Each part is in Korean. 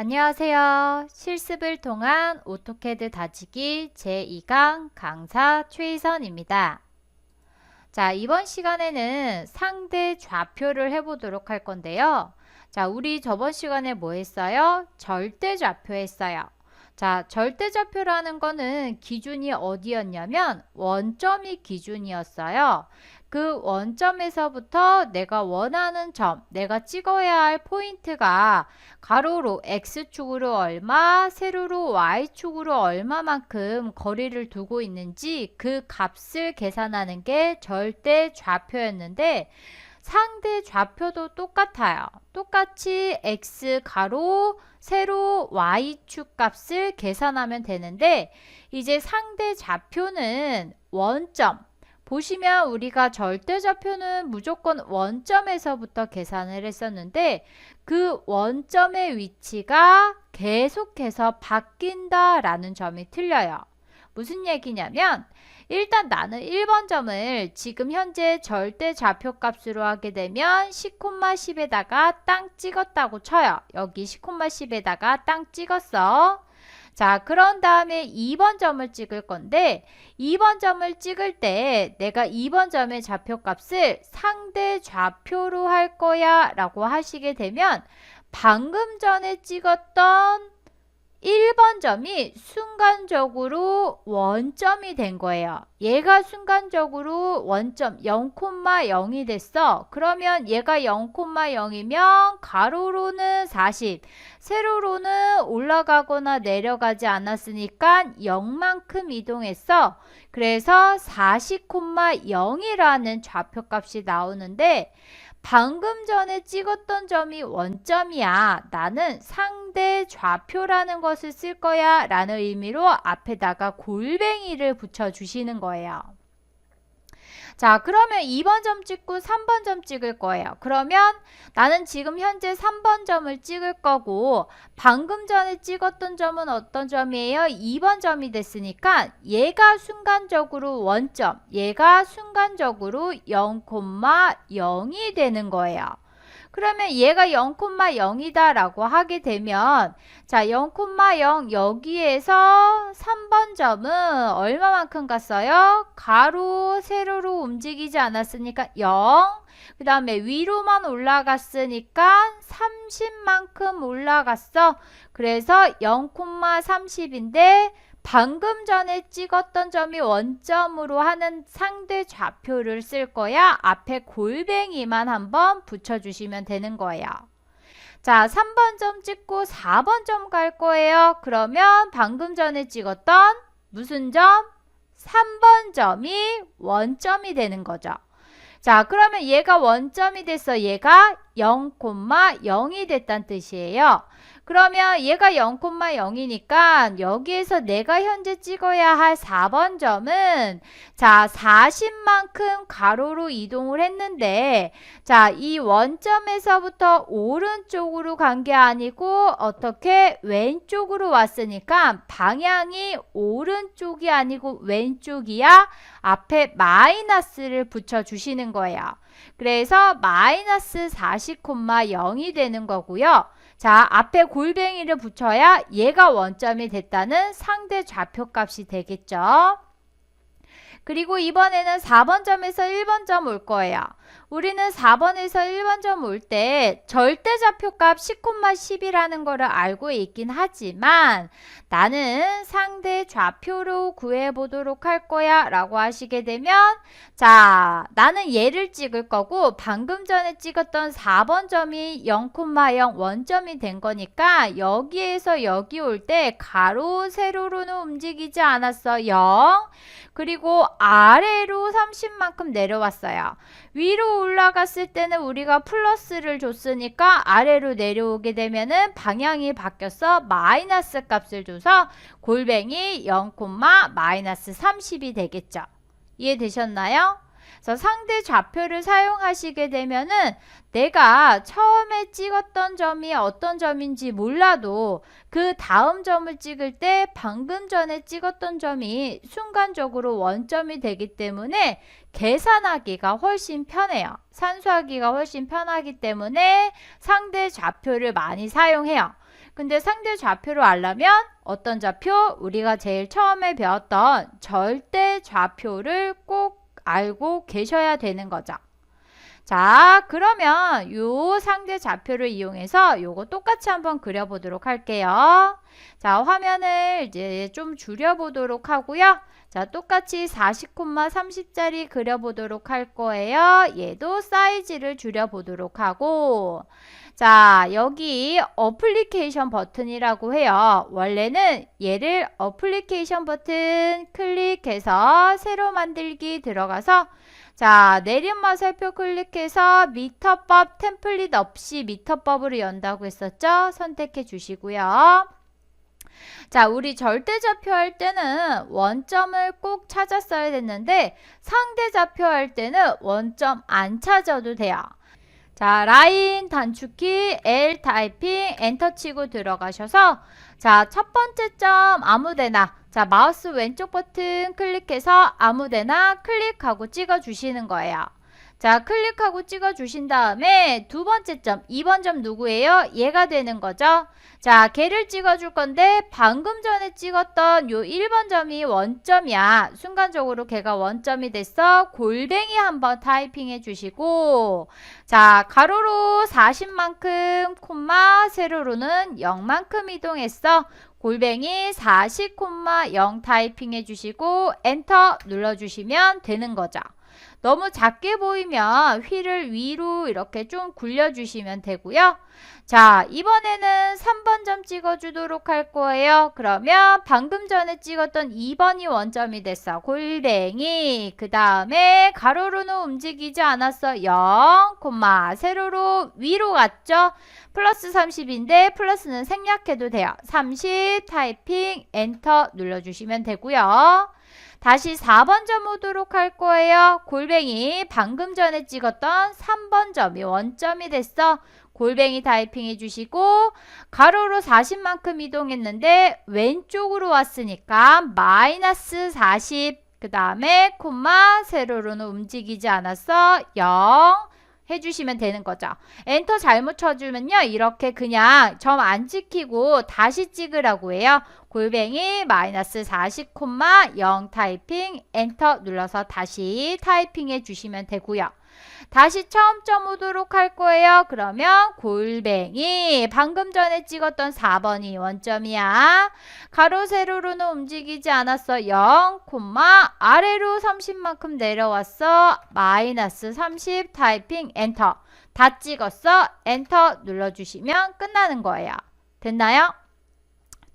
안녕하세요. 실습을 통한 오토캐드 다지기 제2강 강사 최희선입니다. 자, 이번 시간에는 상대 좌표를 해보도록 할 건데요. 자, 우리 저번 시간에 뭐 했어요? 절대 좌표 했어요. 자, 절대 좌표라는 거는 기준이 어디였냐면 원점이 기준이었어요. 그 원점에서부터 내가 원하는 점, 내가 찍어야 할 포인트가 가로로 x축으로 얼마, 세로로 y축으로 얼마만큼 거리를 두고 있는지 그 값을 계산하는 게 절대 좌표였는데 상대 좌표도 똑같아요. 똑같이 x 가로, 세로, y축 값을 계산하면 되는데 이제 상대 좌표는 원점, 보시면 우리가 절대좌표는 무조건 원점에서부터 계산을 했었는데 그 원점의 위치가 계속해서 바뀐다라는 점이 틀려요. 무슨 얘기냐면 일단 나는 1번 점을 지금 현재 절대 좌표 값으로 하게 되면 10,10에다가 땅 찍었다고 쳐요. 여기 10,10에다가 땅 찍었어. 자, 그런 다음에 2번 점을 찍을 건데 2번 점을 찍을 때 내가 2번 점의 좌표값을 상대 좌표로 할 거야 라고 하시게 되면 방금 전에 찍었던 1번 점이 순간적으로 원점이 된 거예요. 얘가 순간적으로 원점 0,0이 됐어. 그러면 얘가 0,0이면 가로로는 40, 세로로는 올라가거나 내려가지 않았으니까 0만큼 이동했어. 그래서 40,0이라는 좌표값이 나오는데 방금 전에 찍었던 점이 원점이야. 나는 상대 좌표라는 것을 쓸 거야. 라는 의미로 앞에다가 골뱅이를 붙여주시는 거예요. 자, 그러면 2번 점 찍고 3번 점 찍을 거예요. 그러면 나는 지금 현재 3번 점을 찍을 거고 방금 전에 찍었던 점은 어떤 점이에요? 2번 점이 됐으니까 얘가 순간적으로 원점, 얘가 순간적으로 0,0이 되는 거예요. 그러면 얘가 0,0이다 라고 하게 되면 자 0,0 여기에서 3번 점은 얼마만큼 갔어요? 가로 세로로 움직이지 않았으니까 0. 그 다음에 위로만 올라갔으니까 30만큼 올라갔어. 그래서 0,30인데 방금 전에 찍었던 점이 원점으로 하는 상대 좌표를 쓸 거야. 앞에 골뱅이만 한번 붙여주시면 되는 거예요. 자, 3번 점 찍고 4번 점 갈 거예요. 그러면 방금 전에 찍었던 무슨 점? 3번 점이 원점이 되는 거죠. 자, 그러면 얘가 원점이 됐어. 얘가 0,0이 됐다는 뜻이에요. 그러면 얘가 0,0이니까 여기에서 내가 현재 찍어야 할 4번 점은 자 40만큼 가로로 이동을 했는데 자 이 원점에서부터 오른쪽으로 간 게 아니고 어떻게 왼쪽으로 왔으니까 방향이 오른쪽이 아니고 왼쪽이야 앞에 마이너스를 붙여주시는 거예요. 그래서 마이너스 40,0이 되는 거고요. 자, 앞에 골뱅이를 붙여야 얘가 원점이 됐다는 상대 좌표값이 되겠죠. 그리고 이번에는 4번 점에서 1번 점 올 거예요. 우리는 4번에서 1번 점 올 때 절대좌표값 10,10이라는 거를 알고 있긴 하지만 나는 상대 좌표로 구해보도록 할 거야 라고 하시게 되면 자 나는 얘를 찍을 거고 방금 전에 찍었던 4번 점이 0,0 원점이 된 거니까 여기에서 여기 올 때 가로 세로로는 움직이지 않았어 0 그리고 아래로 30만큼 내려왔어요. 위로 올라갔을 때는 우리가 플러스를 줬으니까 아래로 내려오게 되면은 방향이 바뀌어서 마이너스 값을 줘서 골뱅이 0, 마이너스 30이 되겠죠. 이해되셨나요? 그래서 상대 좌표를 사용하시게 되면은 내가 처음에 찍었던 점이 어떤 점인지 몰라도 그 다음 점을 찍을 때 방금 전에 찍었던 점이 순간적으로 원점이 되기 때문에 계산하기가 훨씬 편해요. 산수하기가 훨씬 편하기 때문에 상대 좌표를 많이 사용해요. 근데 상대 좌표를 알려면 어떤 좌표? 우리가 제일 처음에 배웠던 절대 좌표를 꼭 알고 계셔야 되는 거죠. 자, 그러면 요 상대 좌표를 이용해서 요거 똑같이 한번 그려보도록 할게요. 자, 화면을 이제 좀 줄여보도록 하고요. 자, 똑같이 40,30짜리 그려보도록 할 거예요. 얘도 사이즈를 줄여보도록 하고 자, 여기 어플리케이션 버튼이라고 해요. 원래는 얘를 어플리케이션 버튼 클릭해서 새로 만들기 들어가서 자, 내림마 살표 클릭해서 미터법 템플릿 없이 미터법으로 연다고 했었죠? 선택해 주시고요. 자, 우리 절대좌표 할 때는 원점을 꼭 찾았어야 됐는데 상대좌표 할 때는 원점 안 찾아도 돼요. 자, 라인 단축키 L 타이핑 엔터 치고 들어가셔서 자, 첫 번째 점 아무데나 자, 마우스 왼쪽 버튼 클릭해서 아무데나 클릭하고 찍어 주시는 거예요. 자, 클릭하고 찍어 주신 다음에 두 번째 점, 2번 점 누구예요? 얘가 되는 거죠. 자, 걔를 찍어 줄 건데 방금 전에 찍었던 요 1번 점이 원점이야. 순간적으로 걔가 원점이 됐어. 골뱅이 한번 타이핑 해 주시고 자, 가로로 40만큼 콤마 세로로는 0만큼 이동했어. 골뱅이 40,0 타이핑 해주시고 엔터 눌러주시면 되는 거죠. 너무 작게 보이면 휠을 위로 이렇게 좀 굴려주시면 되고요. 자, 이번에는 3번 점 찍어주도록 할 거예요. 그러면 방금 전에 찍었던 2번이 원점이 됐어. 골뱅이. 그 다음에 가로로는 움직이지 않았어. 0, 콤마, 세로로 위로 갔죠? 플러스 30인데 플러스는 생략해도 돼요. 30 타이핑 엔터 눌러주시면 되고요. 다시 4번 점 오도록 할 거예요. 골뱅이 방금 전에 찍었던 3번 점이 원점이 됐어. 골뱅이 타이핑 해주시고 가로로 40만큼 이동했는데 왼쪽으로 왔으니까 마이너스 40그 다음에 콤마 세로로는 움직이지 않았어 0 해주시면 되는 거죠. 엔터 잘못 쳐주면요. 이렇게 그냥 점 안 찍히고 다시 찍으라고 해요. 골뱅이 마이너스 40,0 타이핑 엔터 눌러서 다시 타이핑 해 주시면 되고요. 다시 처음 점 오도록 할 거예요. 그러면 골뱅이 방금 전에 찍었던 4번이 원점이야. 가로 세로로는 움직이지 않았어. 0, 콤마 아래로 30만큼 내려왔어. 마이너스 30 타이핑 엔터. 다 찍었어. 엔터 눌러주시면 끝나는 거예요. 됐나요?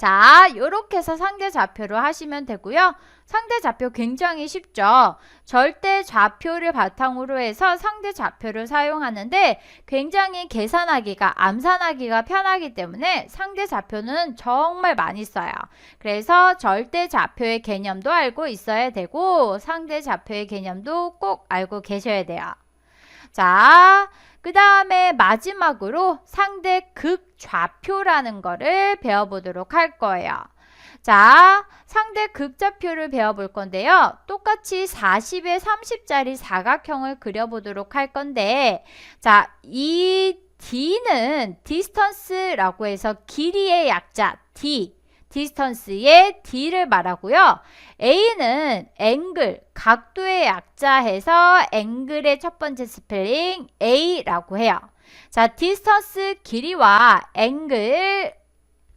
자, 이렇게 해서 상대 좌표로 하시면 되고요. 상대 좌표 굉장히 쉽죠. 절대 좌표를 바탕으로 해서 상대 좌표를 사용하는데 굉장히 계산하기가 암산하기가 편하기 때문에 상대 좌표는 정말 많이 써요. 그래서 절대 좌표의 개념도 알고 있어야 되고 상대 좌표의 개념도 꼭 알고 계셔야 돼요. 자, 그 다음에 마지막으로 상대 극좌표라는 거를 배워보도록 할 거예요. 자, 상대 극좌표를 배워볼 건데요. 똑같이 40에 30짜리 사각형을 그려보도록 할 건데, 자, 이 D는 디스턴스라고 해서 길이의 약자 D, 디스턴스의 D를 말하고요. A는 앵글, 각도의 약자해서 앵글의 첫 번째 스펠링 A라고 해요. 자, 디스턴스 길이와 앵글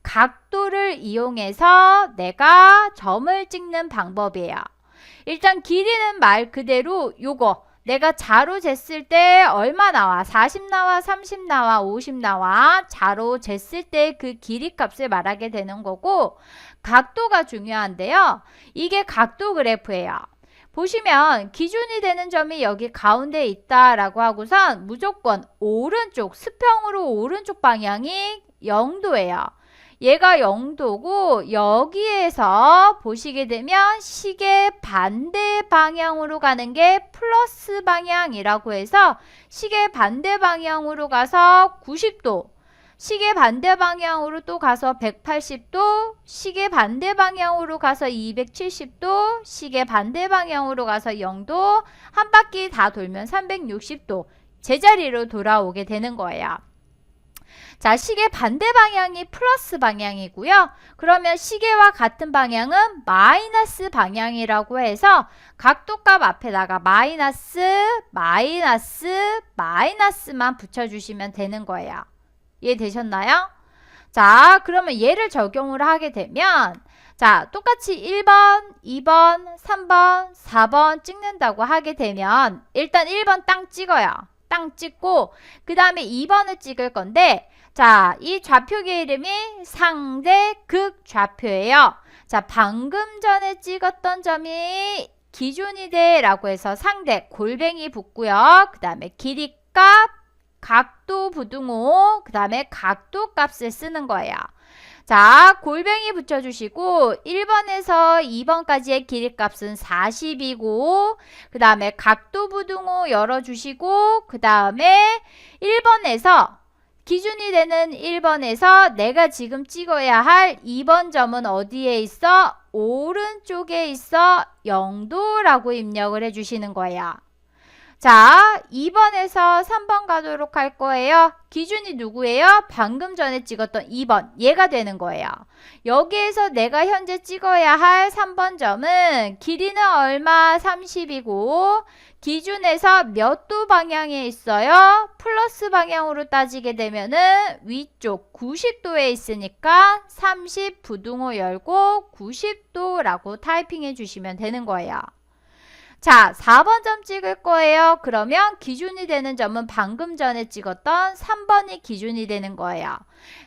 각도를 이용해서 내가 점을 찍는 방법이에요. 일단 길이는 말 그대로 요거 내가 자로 쟀을 때 얼마 나와? 40 나와, 30 나와, 50 나와. 자로 쟀을 때 그 길이 값을 말하게 되는 거고 각도가 중요한데요. 이게 각도 그래프예요. 보시면 기준이 되는 점이 여기 가운데 있다라고 하고선 무조건 오른쪽 수평으로 오른쪽 방향이 0도예요. 얘가 0도고 여기에서 보시게 되면 시계 반대 방향으로 가는 게 플러스 방향이라고 해서 시계 반대 방향으로 가서 90도 시계 반대 방향으로 또 가서 180도, 시계 반대 방향으로 가서 270도, 시계 반대 방향으로 가서 0도, 한 바퀴 다 돌면 360도 제자리로 돌아오게 되는 거예요. 자, 시계 반대 방향이 플러스 방향이고요. 그러면 시계와 같은 방향은 마이너스 방향이라고 해서 각도값 앞에다가 마이너스, 마이너스, 마이너스만 붙여주시면 되는 거예요. 이해되셨나요? 자, 그러면 얘를 적용을 하게 되면 자, 똑같이 1번, 2번, 3번, 4번 찍는다고 하게 되면 일단 1번 땅 찍어요. 땅 찍고 그 다음에 2번을 찍을 건데 자, 이 좌표계 이름이 상대 극 좌표예요. 자, 방금 전에 찍었던 점이 기준이 돼라고 해서 상대 골뱅이 붙고요. 그 다음에 길이값, 각도 부등호, 그 다음에 각도 값을 쓰는 거예요. 자, 골뱅이 붙여주시고 1번에서 2번까지의 길이값은 40이고 그 다음에 각도 부등호 열어주시고 그 다음에 1번에서 기준이 되는 1번에서 내가 지금 찍어야 할 2번 점은 어디에 있어? 오른쪽에 있어 0도라고 입력을 해주시는 거예요. 자, 2번에서 3번 가도록 할 거예요. 기준이 누구예요? 방금 전에 찍었던 2번. 얘가 되는 거예요. 여기에서 내가 현재 찍어야 할 3번 점은 길이는 얼마? 30이고 기준에서 몇 도 방향에 있어요? 플러스 방향으로 따지게 되면은 위쪽 90도에 있으니까 30 부등호 열고 90도라고 타이핑해 주시면 되는 거예요. 자, 4번 점 찍을 거예요. 그러면 기준이 되는 점은 방금 전에 찍었던 3번이 기준이 되는 거예요.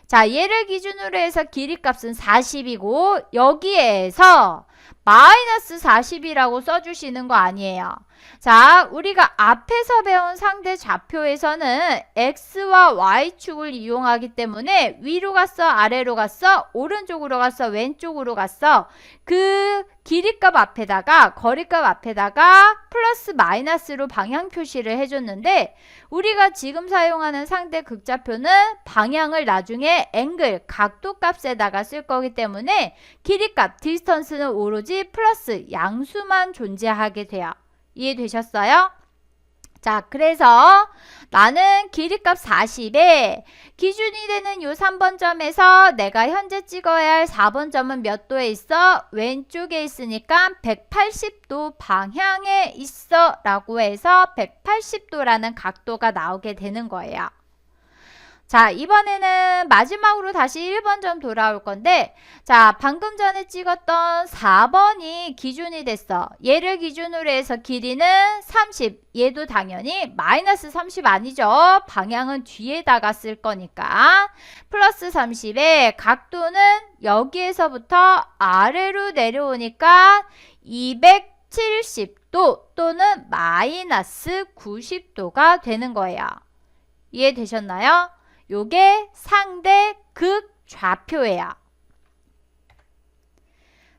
자, 얘를 기준으로 해서 길이 값은 40이고 여기에서 마이너스 40이라고 써주시는 거 아니에요. 자, 우리가 앞에서 배운 상대 좌표에서는 x와 y축을 이용하기 때문에 위로 갔어, 아래로 갔어, 오른쪽으로 갔어, 왼쪽으로 갔어. 그 길이값 앞에다가 거리값 앞에다가 플러스 마이너스로 방향 표시를 해줬는데 우리가 지금 사용하는 상대 극좌표는 방향을 나중에 앵글, 각도 값에다가 쓸 거기 때문에 길이값, 디스턴스는 오로지 플러스 양수만 존재하게 돼요. 이해되셨어요? 자, 그래서 나는 길이값 40에 기준이 되는 요 3번 점에서 내가 현재 찍어야 할 4번 점은 몇 도에 있어? 왼쪽에 있으니까 180도 방향에 있어 라고 해서 180도라는 각도가 나오게 되는 거예요. 자, 이번에는 마지막으로 다시 1번 점 돌아올 건데, 자, 방금 전에 찍었던 4번이 기준이 됐어. 얘를 기준으로 해서 길이는 30. 얘도 당연히 마이너스 30 아니죠? 방향은 뒤에다가 쓸 거니까. 플러스 30에 각도는 여기에서부터 아래로 내려오니까 270도 또는 마이너스 90도가 되는 거예요. 이해되셨나요? 요게 상대 극 좌표예요.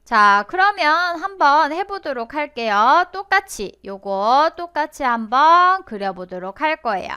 자, 그러면 한번 해보도록 할게요. 똑같이, 요거 똑같이 한번 그려보도록 할 거예요.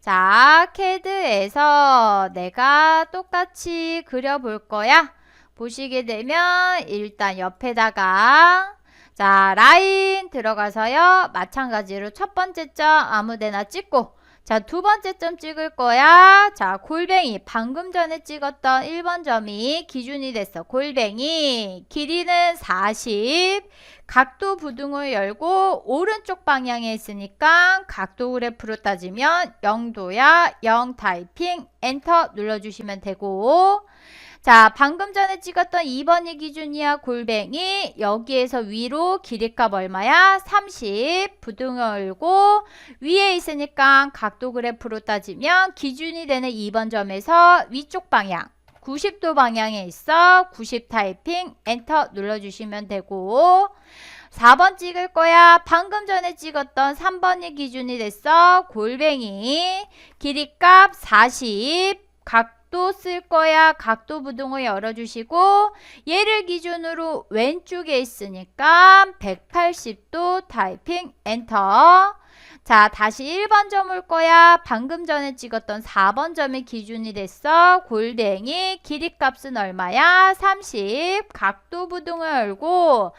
자, 캐드에서 내가 똑같이 그려볼 거야. 보시게 되면 일단 옆에다가 자, 라인 들어가서요. 마찬가지로 첫 번째 점 아무데나 찍고 자, 두 번째 점 찍을 거야. 자, 골뱅이. 방금 전에 찍었던 1번 점이 기준이 됐어. 골뱅이. 길이는 40. 각도 부등을 열고 오른쪽 방향에 있으니까 각도 그래프로 따지면 0도야. 0 타이핑. 엔터 눌러주시면 되고 자, 방금 전에 찍었던 2번이 기준이야. 골뱅이. 여기에서 위로 길이값 얼마야? 30. 부등을 열고 위에 있으니까 각도 그래프로 따지면 기준이 되는 2번 점에서 위쪽 방향 90도 방향에 있어 90 타이핑 엔터 눌러주시면 되고 4번 찍을 거야. 방금 전에 찍었던 3번이 기준이 됐어. 골뱅이 길이값 40 각 도 쓸 거야. 각도 부등을 열어주시고 얘를 기준으로 왼쪽에 있으니까 180도 타이핑 엔터 자, 다시 1번 점올 거야. 방금 전에 찍었던 4번 점이 기준이 됐어. 골뱅이 길이값은 얼마야? 30. 각도 부등을 열고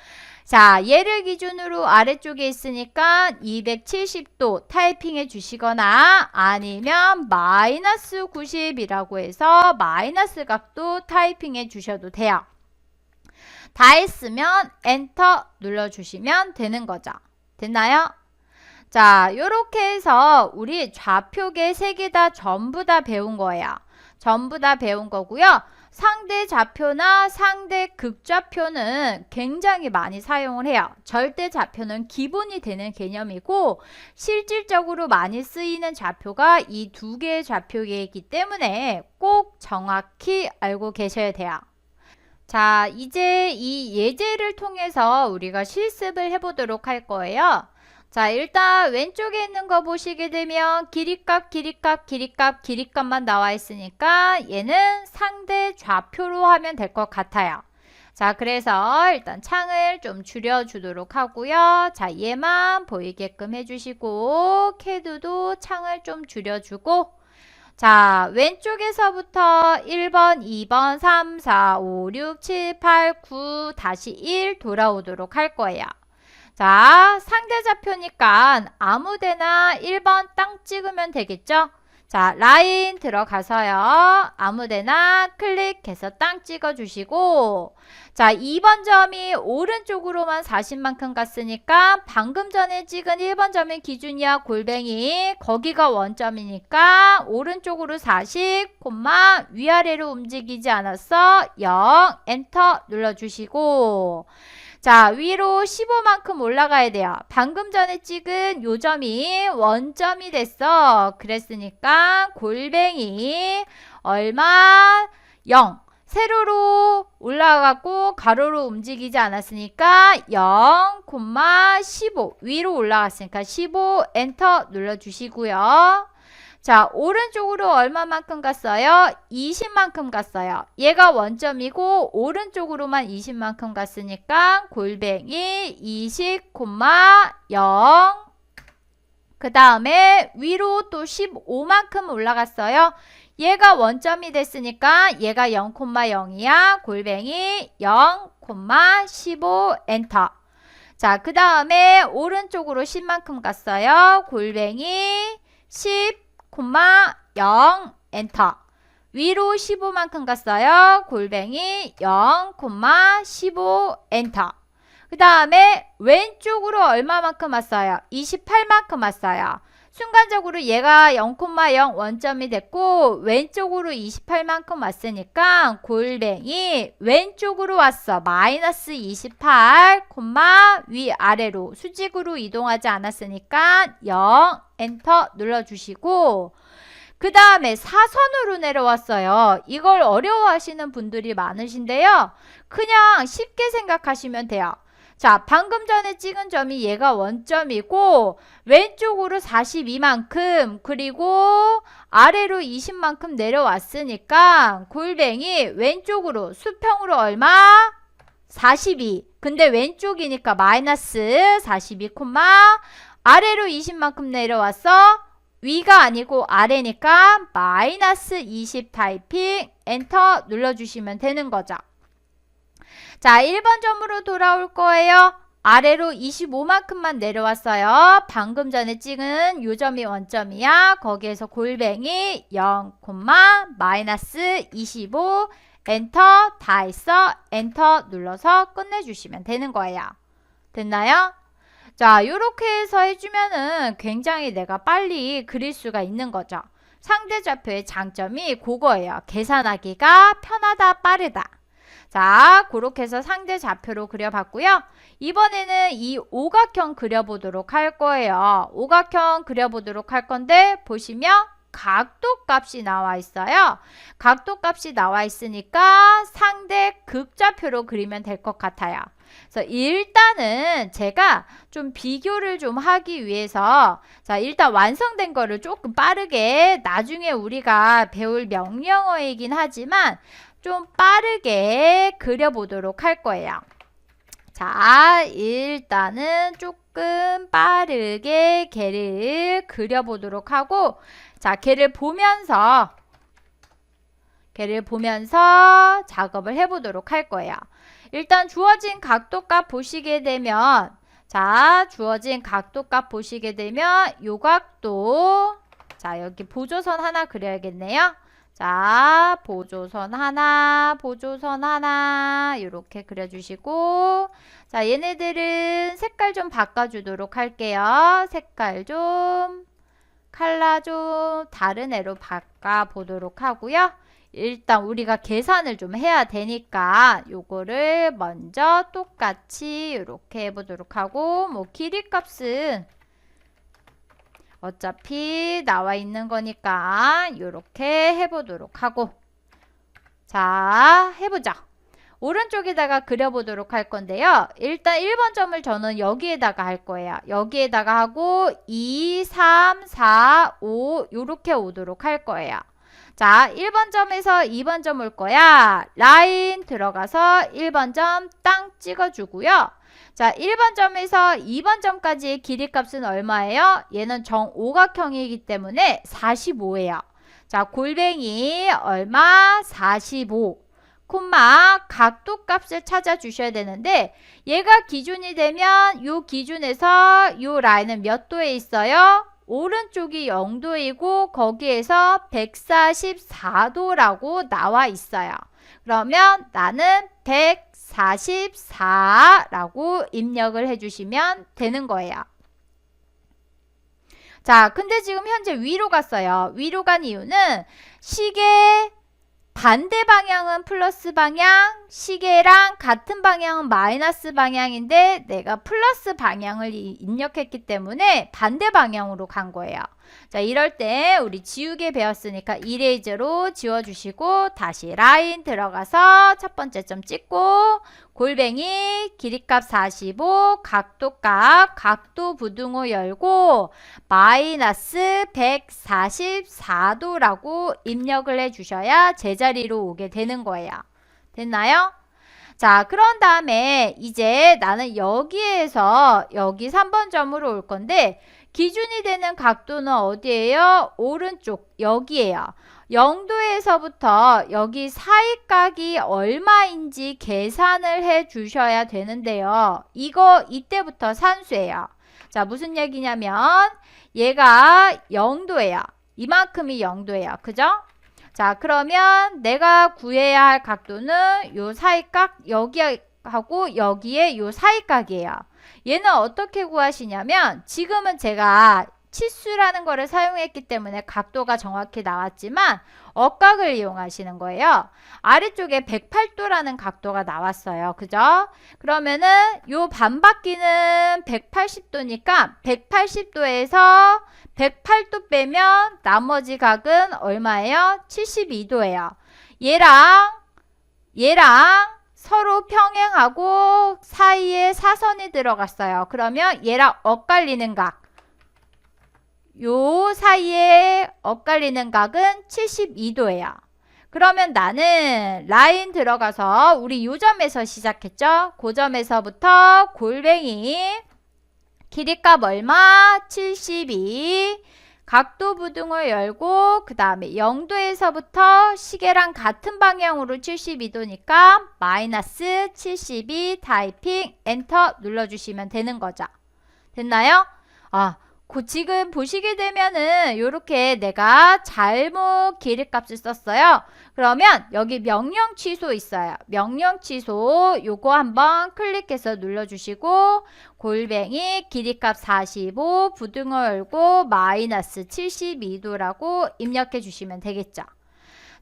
자, 얘를 기준으로 아래쪽에 있으니까 270도 타이핑해 주시거나 아니면 마이너스 90이라고 해서 마이너스 각도 타이핑해 주셔도 돼요. 다 했으면 엔터 눌러주시면 되는 거죠. 됐나요? 자, 요렇게 해서 우리 좌표계 세 개 다 전부 다 배운 거예요. 전부 다 배운 거고요. 상대 좌표나 상대 극좌표는 굉장히 많이 사용을 해요. 절대 좌표는 기본이 되는 개념이고 실질적으로 많이 쓰이는 좌표가 이 두 개의 좌표이기 때문에 꼭 정확히 알고 계셔야 돼요. 자, 이제 이 예제를 통해서 우리가 실습을 해보도록 할 거예요. 자, 일단 왼쪽에 있는 거 보시게 되면 길이값, 길이값, 길이값, 길이값만 나와 있으니까 얘는 상대 좌표로 하면 될 것 같아요. 자, 그래서 일단 창을 좀 줄여 주도록 하고요. 자, 얘만 보이게끔 해주시고 캐드도 창을 좀 줄여 주고 자, 왼쪽에서부터 1번, 2번, 3, 4, 5, 6, 7, 8, 9, 다시 1 돌아오도록 할 거예요. 자, 상대 좌표니까 아무데나 1번 땅 찍으면 되겠죠? 자, 라인 들어가서요. 아무데나 클릭해서 땅 찍어주시고 자, 2번 점이 오른쪽으로만 40만큼 갔으니까 방금 전에 찍은 1번 점의 기준이야 골뱅이 거기가 원점이니까 오른쪽으로 40, 콤마 위아래로 움직이지 않았어 0 엔터 눌러주시고 자, 위로 15만큼 올라가야 돼요. 방금 전에 찍은 요 점이 원점이 됐어. 그랬으니까 골뱅이 얼마? 0. 세로로 올라가고 가로로 움직이지 않았으니까 0, 15 위로 올라갔으니까 15 엔터 눌러주시고요. 자, 오른쪽으로 얼마만큼 갔어요? 20만큼 갔어요. 얘가 원점이고 오른쪽으로만 20만큼 갔으니까 골뱅이 20, 0. 그 다음에 위로 또 15만큼 올라갔어요. 얘가 원점이 됐으니까 얘가 0,0이야. 골뱅이 0,15 엔터. 자, 그 다음에 오른쪽으로 10만큼 갔어요. 골뱅이 10 0 엔터. 위로 15만큼 갔어요. 골뱅이 0,15 엔터. 그 다음에 왼쪽으로 얼마만큼 왔어요? 28만큼 왔어요. 순간적으로 얘가 0,0 원점이 됐고 왼쪽으로 28만큼 왔으니까 골뱅이 왼쪽으로 왔어. 마이너스 28, 위아래로 수직으로 이동하지 않았으니까 0 엔터 눌러주시고 그 다음에 사선으로 내려왔어요. 이걸 어려워하시는 분들이 많으신데요. 그냥 쉽게 생각하시면 돼요. 자, 방금 전에 찍은 점이 얘가 원점이고 왼쪽으로 42만큼 그리고 아래로 20만큼 내려왔으니까 골뱅이 왼쪽으로 수평으로 얼마? 42. 근데 왼쪽이니까 마이너스 42, 아래로 20만큼 내려왔어. 위가 아니고 아래니까 마이너스 20 타이핑 엔터 눌러주시면 되는 거죠. 자, 1번 점으로 돌아올 거예요. 아래로 25만큼만 내려왔어요. 방금 전에 찍은 요 점이 원점이야. 거기에서 골뱅이 0, 마이너스 25 엔터 다 했어. 엔터 눌러서 끝내주시면 되는 거예요. 됐나요? 자, 이렇게 해서 해주면은 굉장히 내가 빨리 그릴 수가 있는 거죠. 상대 좌표의 장점이 그거예요. 계산하기가 편하다, 빠르다. 자, 그렇게 해서 상대 좌표로 그려봤고요. 이번에는 이 오각형 그려보도록 할 거예요. 오각형 그려보도록 할 건데 보시면 각도 값이 나와 있어요. 각도 값이 나와 있으니까 상대 극좌표로 그리면 될 것 같아요. 그래서 일단은 제가 좀 비교를 좀 하기 위해서 자 일단 완성된 거를 조금 빠르게 나중에 우리가 배울 명령어이긴 하지만 좀 빠르게 그려보도록 할 거예요. 자, 일단은 조금 빠르게 개를 그려보도록 하고 자, 개를 보면서 개를 보면서 작업을 해보도록 할 거예요. 일단 주어진 각도값 보시게 되면 자, 주어진 각도값 보시게 되면 요 각도 자, 여기 보조선 하나 그려야겠네요. 자, 보조선 하나, 보조선 하나 이렇게 그려주시고 자, 얘네들은 색깔 좀 바꿔주도록 할게요. 색깔 좀 칼라 좀 다른 애로 바꿔보도록 하고요. 일단 우리가 계산을 좀 해야 되니까 요거를 먼저 똑같이 이렇게 해보도록 하고 뭐 길이 값은 어차피 나와 있는 거니까 이렇게 해보도록 하고. 자 해보자. 오른쪽에다가 그려보도록 할 건데요. 일단 1번 점을 저는 여기에다가 할 거예요. 여기에다가 하고 2, 3, 4, 5 이렇게 오도록 할 거예요. 자 1번 점에서 2번 점 올 거야. 라인 들어가서 1번 점 땅 찍어주고요 자, 1번 점에서 2번 점까지의 길이 값은 얼마예요? 얘는 정오각형이기 때문에 45예요. 자, 골뱅이 얼마? 45. 콤마 각도 값을 찾아주셔야 되는데 얘가 기준이 되면 요 기준에서 요 라인은 몇 도에 있어요? 오른쪽이 0도이고 거기에서 144도라고 나와 있어요. 그러면 나는 144라고 입력을 해주시면 되는 거예요. 자, 근데 지금 현재 위로 갔어요. 위로 간 이유는 시계 반대 방향은 플러스 방향, 시계랑 같은 방향은 마이너스 방향인데 내가 플러스 방향을 입력했기 때문에 반대 방향으로 간 거예요. 자, 이럴 때 우리 지우개 배웠으니까 이레이저로 지워주시고 다시 라인 들어가서 첫 번째 점 찍고 골뱅이 길이값 45 각도값 각도 부등호 열고 마이너스 144도라고 입력을 해 주셔야 제자리로 오게 되는 거예요. 됐나요? 자, 그런 다음에 이제 나는 여기에서 여기 3번 점으로 올 건데 기준이 되는 각도는 어디예요? 오른쪽 여기에요. 0도에서부터 여기 사이각이 얼마인지 계산을 해 주셔야 되는데요. 이거 이때부터 산수예요. 자, 무슨 얘기냐면 얘가 0도예요. 이만큼이 0도예요. 그죠? 자, 그러면 내가 구해야 할 각도는 요 사이각 여기 하고 여기에 요 사이각이에요. 얘는 어떻게 구하시냐면 지금은 제가 치수라는 거를 사용했기 때문에 각도가 정확히 나왔지만 억각을 이용하시는 거예요. 아래쪽에 108도라는 각도가 나왔어요. 그죠? 그러면은 요 반바퀴는 180도니까 180도에서 108도 빼면 나머지 각은 얼마예요? 72도예요. 얘랑 얘랑 서로 평행하고 사이에 사선이 들어갔어요. 그러면 얘랑 엇갈리는 각. 요 사이에 엇갈리는 각은 72도예요. 그러면 나는 라인 들어가서 우리 요 점에서 시작했죠? 그 점에서부터 골뱅이 길이값 얼마? 72 각도 부등을 열고 그 다음에 0도에서부터 시계랑 같은 방향으로 72도니까 마이너스 72 타이핑 엔터 눌러주시면 되는 거죠. 됐나요? 아, 그 지금 보시게 되면은 이렇게 내가 잘못 길이값을 썼어요. 그러면 여기 명령 취소 있어요. 명령 취소 요거 한번 클릭해서 눌러주시고 골뱅이 길이값 45 부등호 열고 마이너스 72도라고 입력해 주시면 되겠죠.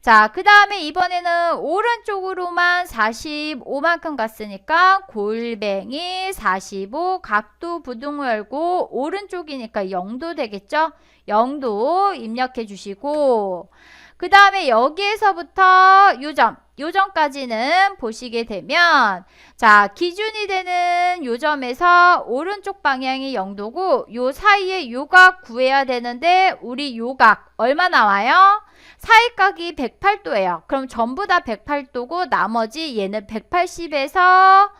자, 그 다음에 이번에는 오른쪽으로만 45만큼 갔으니까 골뱅이 45 각도 부등호 열고 오른쪽이니까 0도 되겠죠? 0도 입력해 주시고 그 다음에 여기에서부터 요점 요점까지는 보시게 되면 자 기준이 되는 요점에서 오른쪽 방향이 0도고 요 사이에 요각 구해야 되는데 우리 요각 얼마 나와요? 사이각이 108도예요. 그럼 전부 다 108도고 나머지 얘는 180에서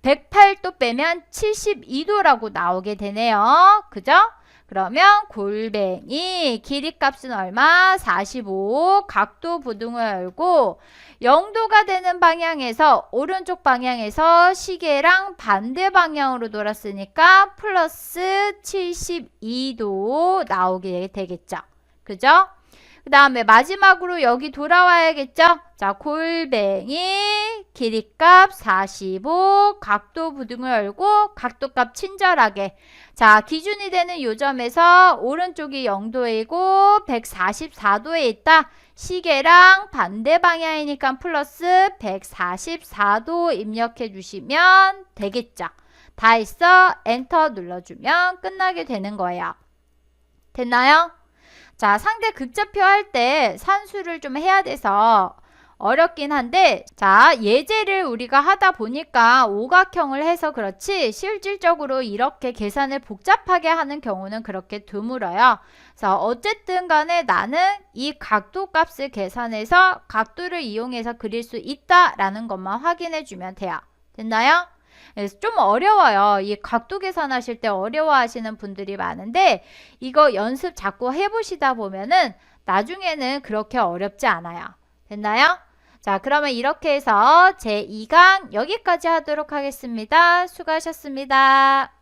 108도 빼면 72도라고 나오게 되네요. 그죠? 그러면 골뱅이 길이 값은 얼마? 45 각도 부등을 열고 0도가 되는 방향에서 오른쪽 방향에서 시계랑 반대 방향으로 돌았으니까 플러스 72도 나오게 되겠죠. 그죠? 그 다음에 마지막으로 여기 돌아와야겠죠? 자, 골뱅이 길이값 45 각도 부등을 열고 각도값 친절하게 자, 기준이 되는 요점에서 오른쪽이 0도이고 144도에 있다. 시계랑 반대 방향이니까 플러스 144도 입력해 주시면 되겠죠. 다 했어. 엔터 눌러주면 끝나게 되는 거예요. 됐나요? 자, 상대 극좌표 할 때 산수를 좀 해야 돼서 어렵긴 한데 자 예제를 우리가 하다 보니까 오각형을 해서 그렇지 실질적으로 이렇게 계산을 복잡하게 하는 경우는 그렇게 드물어요. 그래서 어쨌든 간에 나는 이 각도 값을 계산해서 각도를 이용해서 그릴 수 있다라는 것만 확인해 주면 돼요. 됐나요? 좀 어려워요. 이 각도 계산하실 때 어려워하시는 분들이 많은데 이거 연습 자꾸 해보시다 보면은 나중에는 그렇게 어렵지 않아요. 됐나요? 자, 그러면 이렇게 해서 제2강 여기까지 하도록 하겠습니다. 수고하셨습니다.